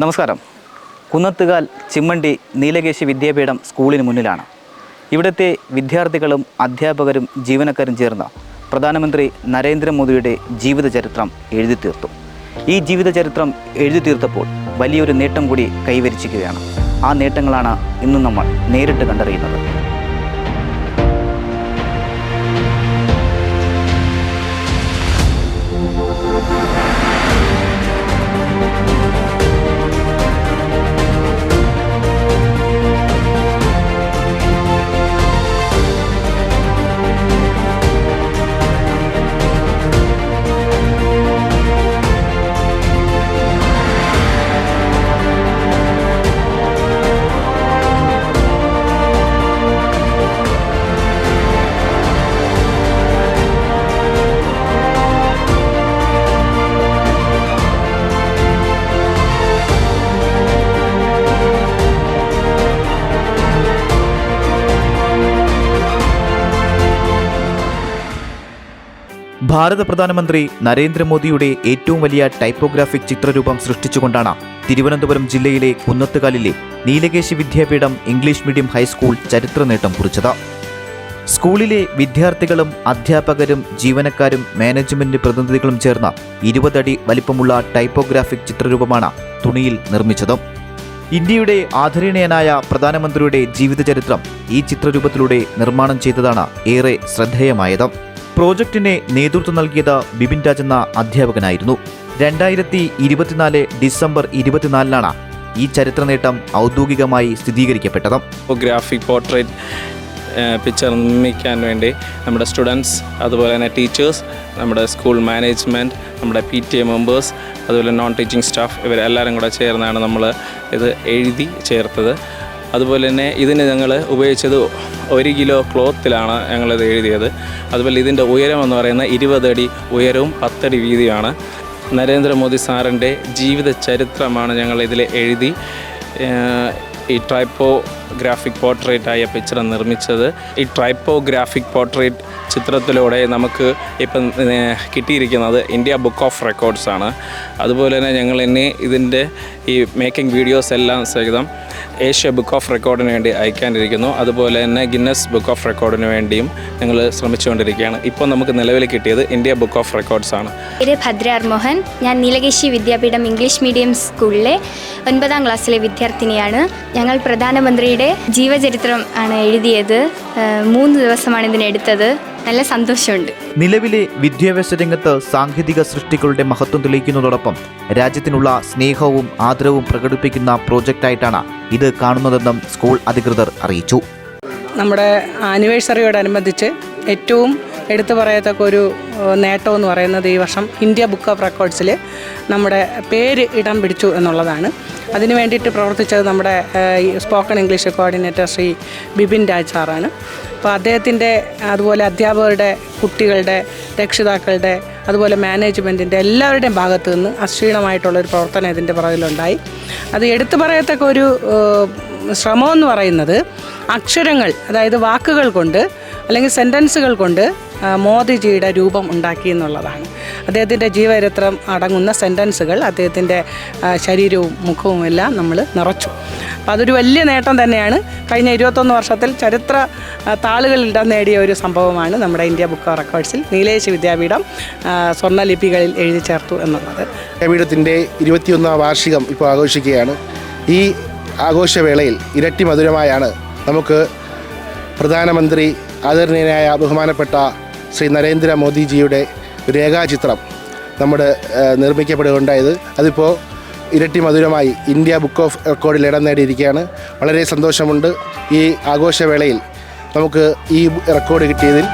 നമസ്കാരം. കുന്നത്തുകാൽ ചിമ്മണ്ടി നീലകേശി വിദ്യാപീഠം സ്കൂളിന് മുന്നിലാണ്. ഇവിടുത്തെ വിദ്യാർത്ഥികളും അധ്യാപകരും ജീവനക്കാരും ചേർന്ന് പ്രധാനമന്ത്രി നരേന്ദ്രമോദിയുടെ ജീവിതചരിത്രം എഴുതി തീർത്തു. ഈ ജീവിതചരിത്രം എഴുതി തീർത്തപ്പോൾ വലിയൊരു നേട്ടം കൂടി കൈവരിച്ചിരിക്കുകയാണ്. ആ നേട്ടങ്ങളാണ് ഇന്ന് നമ്മൾ നേരിട്ട് കണ്ടറിയുന്നത്. ഭാരത പ്രധാനമന്ത്രി നരേന്ദ്രമോദിയുടെ ഏറ്റവും വലിയ ടൈപ്പോഗ്രാഫിക് ചിത്രരൂപം സൃഷ്ടിച്ചുകൊണ്ടാണ് തിരുവനന്തപുരം ജില്ലയിലെ കുന്നത്തുകാലിലെ Neelakeshi Vidyapeedom English medium high school ചരിത്ര നേട്ടം കുറിച്ചത്. സ്കൂളിലെ വിദ്യാർത്ഥികളും അധ്യാപകരും ജീവനക്കാരും മാനേജ്മെന്റ് പ്രതിനിധികളും ചേർന്ന് ഇരുപതടി വലിപ്പമുള്ള ടൈപ്പോഗ്രാഫിക് ചിത്രരൂപമാണ് തുണിയിൽ നിർമ്മിച്ചത്. ഇന്ത്യയുടെ ആദരണീയനായ പ്രധാനമന്ത്രിയുടെ ജീവിതചരിത്രം ഈ ചിത്രരൂപത്തിലൂടെ നിർമ്മാണം ചെയ്തതാണ് ഏറെ ശ്രദ്ധേയമായത്. പ്രോജക്റ്റിന് നേതൃത്വം നൽകിയത് ബിപിൻ രാജ് എന്ന അധ്യാപകനായിരുന്നു. രണ്ടായിരത്തി ഇരുപത്തിനാല് ഡിസംബർ ഇരുപത്തിനാലിനാണ് ഈ ചരിത്ര നേട്ടം ഔദ്യോഗികമായി സ്ഥിരീകരിക്കപ്പെട്ടത്. ഗ്രാഫിക് പോർട്രേറ്റ് പിക്ചർ നിർമ്മിക്കാൻ വേണ്ടി നമ്മുടെ സ്റ്റുഡൻസ് അതുപോലെ തന്നെ ടീച്ചേഴ്സ് നമ്മുടെ സ്കൂൾ മാനേജ്മെന്റ് നമ്മുടെ പി ടി എ മെമ്പേഴ്സ് അതുപോലെ നോൺ ടീച്ചിങ് സ്റ്റാഫ് ഇവരെല്ലാവരും കൂടെ ചേർന്നാണ് നമ്മൾ ഇത് എഴുതി ചേർത്തത്. അതുപോലെ തന്നെ ഇതിന് ഞങ്ങൾ ഉപയോഗിച്ചത് ഒരു കിലോ ക്ലോത്തിലാണ് ഞങ്ങളിത് എഴുതിയത്. അതുപോലെ ഇതിന്റെ ഉയരം എന്ന് പറയുന്ന ഇരുപതടി ഉയരവും പത്തടി വീതിയാണ് നരേന്ദ്രമോദി സാറിന്റെ ജീവിത ചരിത്രമാണ് ഞങ്ങൾ ഇതിൽ എഴുതി. ഈ ട്രൈപ്പോഗ്രാഫിക് പോർട്രേറ്റ് ആയ പിക്ചർ നിർമ്മിച്ചത്. ഈ ട്രൈപ്പോഗ്രാഫിക് പോർട്രേറ്റ് ചിത്രത്തിലൂടെ നമുക്ക് ഇപ്പം കിട്ടിയിരിക്കുന്നത് ഇന്ത്യ ബുക്ക് ഓഫ് റെക്കോർഡ്സ് ആണ്. അതുപോലെ തന്നെ ഞങ്ങൾ ഇനി ഇതിന്റെ ഈ മേക്കിംഗ് വീഡിയോസ് എല്ലാം സഹിതം ഏഷ്യ ബുക്ക് ഓഫ് റെക്കോർഡിന് വേണ്ടി അയക്കാനിരിക്കുന്നു. അതുപോലെ തന്നെ ഗിന്നസ് ബുക്ക് ഓഫ് റെക്കോർഡിന് വേണ്ടിയും ഞങ്ങൾ ശ്രമിച്ചുകൊണ്ടിരിക്കുകയാണ്. ഇപ്പോൾ നമുക്ക് നിലവിൽ കിട്ടിയത് ഇന്ത്യ ബുക്ക് ഓഫ് റെക്കോർഡ്സ് ആണ്. പേര് ഭദ്രാർ മോഹൻ. ഞാൻ നീലകേശി വിദ്യാപീഠം ഇംഗ്ലീഷ് മീഡിയം സ്കൂളിലെ ഒൻപതാം ക്ലാസ്സിലെ വിദ്യാർത്ഥിനിയാണ്. ഞങ്ങൾ പ്രധാനമന്ത്രിയുടെ ജീവചരിത്രം ആണ് എഴുതിയത്. മൂന്ന് ദിവസമാണ് ഇതിനെടുത്തത് നല്ല സന്തോഷമുണ്ട്. നിലവിലെ വിദ്യാഭ്യാസ രംഗത്ത് സാങ്കേതിക സൃഷ്ടികളുടെ മഹത്വം തെളിയിക്കുന്നതോടൊപ്പം രാജ്യത്തിനുള്ള സ്നേഹവും ആദരവും പ്രകടിപ്പിക്കുന്ന പ്രോജക്റ്റായിട്ടാണ് ഇത് കാണുന്നതെന്നും സ്കൂൾ അധികൃതർ അറിയിച്ചു. നമ്മുടെ ആനിവേഴ്സറിയോടനുബന്ധിച്ച് ഏറ്റവും എടുത്തു പറയത്തക്ക ഒരു നേട്ടം എന്ന് പറയുന്നത് ഈ വർഷം ഇന്ത്യ ബുക്ക് ഓഫ് റെക്കോർഡ്സിൽ നമ്മുടെ പേര് ഇടം പിടിച്ചു എന്നുള്ളതാണ്. അതിനു വേണ്ടിയിട്ട് പ്രവർത്തിച്ചത് നമ്മുടെ spoken English coordinator Shri Bipin Raj സാറാണ്. അപ്പോൾ അദ്ദേഹത്തിന്റെ അതുപോലെ അധ്യാപകരുടെ കുട്ടികളുടെ രക്ഷിതാക്കളുടെ അതുപോലെ മാനേജ്മെന്റിന്റെ എല്ലാവരുടെയും ഭാഗത്തു നിന്ന് അശ്ലീലമായിട്ടുള്ളൊരു പ്രവർത്തനം ഇതിന്റെ പുറകിലുണ്ടായി. അത് എടുത്തു പറയത്തക്ക ഒരു ശ്രമമെന്ന് പറയുന്നത് അക്ഷരങ്ങൾ അതായത് വാക്കുകൾ കൊണ്ട് അല്ലെങ്കിൽ സെന്റൻസുകൾ കൊണ്ട് മോദിജിയുടെ രൂപം ഉണ്ടാക്കി എന്നുള്ളതാണ്. അദ്ദേഹത്തിന്റെ ജീവചരിത്രം അടങ്ങുന്ന സെന്റൻസുകൾ അദ്ദേഹത്തിന്റെ ശരീരവും മുഖവും എല്ലാം നമ്മൾ നിറച്ചു. അപ്പോൾ അതൊരു വലിയ നേട്ടം തന്നെയാണ്. കഴിഞ്ഞ ഇരുപത്തൊന്ന് വർഷത്തിൽ ചരിത്ര താളുകളിടം നേടിയ ഒരു സംഭവമാണ് നമ്മുടെ ഇന്ത്യ ബുക്ക് റെക്കോർഡ്സിൽ നീലേശ് വിദ്യാപീഠം സ്വർണലിപികളിൽ എഴുതി ചേർത്തു എന്നുള്ളത്. വിദ്യാപീഠത്തിന്റെ ഇരുപത്തിയൊന്നാം വാർഷികം ഇപ്പോൾ ആഘോഷിക്കുകയാണ്. ഈ ആഘോഷവേളയിൽ ഇരട്ടി മധുരമായാണ് നമുക്ക് പ്രധാനമന്ത്രി ആദരണീയനായ ബഹുമാനപ്പെട്ട ശ്രീ നരേന്ദ്ര മോദിജിയുടെ രേഖാചിത്രം നമ്മുടെ നിർമ്മിക്കപ്പെടുകയുണ്ടായത്. അതിപ്പോൾ ഇരട്ടി മധുരമായി ഇന്ത്യ ബുക്ക് ഓഫ് റെക്കോർഡിൽ ഇടം നേടിയിരിക്കുകയാണ്. വളരെ സന്തോഷമുണ്ട് ഈ ആഘോഷവേളയിൽ നമുക്ക് ഈ റെക്കോർഡ് കിട്ടിയതിൽ.